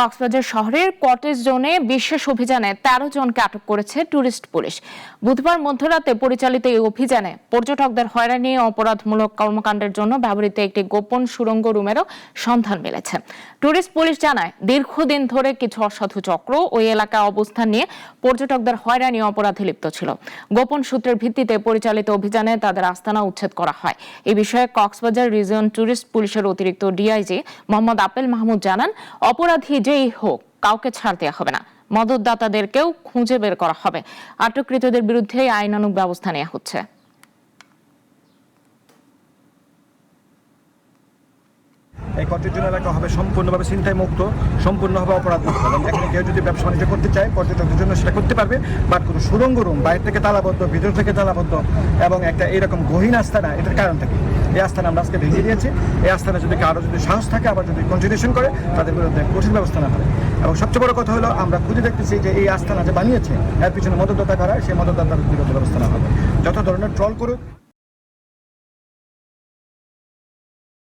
কক্সবাজার শহরের কটেজ জোনে বিশেষ অভিযানে তেরো জনকে আটক করেছে ট্যুরিস্ট পুলিশ। বুধবার মধ্যরাতে পরিচালিত এই অভিযানে পর্যটকদের হয়রানি অপরাধমূলক কর্মকাণ্ডের জন্য ব্যবহৃত একটি গোপন সুড়ঙ্গ রুমেরও সন্ধান মিলেছে। ট্যুরিস্ট পুলিশ জানায়, দীর্ঘদিন ধরে কিছু অসাধু চক্র ওই এলাকায় অবস্থান নিয়ে পর্যটকদের হয়রানি অপরাধে লিপ্ত ছিল। গোপন সূত্রের ভিত্তিতে পরিচালিত অভিযানে তাদের আস্তানা উচ্ছেদ করা হয়। এই বিষয়ে কক্সবাজার রিজন ট্যুরিস্ট পুলিশের অতিরিক্ত ডিআইজি মোহাম্মদ আপেল মাহমুদ জানান, অপরাধী যেই হোক, কাউকে ছাড় দেওয়া হবে না। মদতদাতাদেরকেও খুঁজে বের করা হবে। আটককৃতদের বিরুদ্ধে আইনানুগ ব্যবস্থা নেওয়া হচ্ছে। এই পর্যটন এলাকা হবে সম্পূর্ণভাবে চিন্তায় মুক্ত সম্পূর্ণভাবে অপরাধ মুক্ত এবং এখানে কেউ যদি ব্যবসা বাণিজ্য করতে চায় পর্যটকদের জন্য সেটা করতে পারবে, বাট কোনো সুরঙ্গ রুম বাইরে থেকে তালাবদ্ধ, ভিতর থেকে তালাবদ্ধ, এবং একটা এরকম গহীন আস্থানা এটার কারণ থেকে এই আস্থানে আমরা আজকে ভেঙে দিয়েছি। এই আস্থানে যদি কারও যদি সাহস থাকে, আবার যদি কন্টিনিউশন করে, তাদের বিরুদ্ধে কঠিন ব্যবস্থা না হয় এবং সবচেয়ে বড় কথা হলো, আমরা খুঁজে দেখতেছি যে এই আস্থানা যে বানিয়েছে, এর পিছনে মদতদাতা করা? সেই মদতদাতার বিরুদ্ধে ব্যবস্থা না হবে। যত ধরনের ট্রল করুক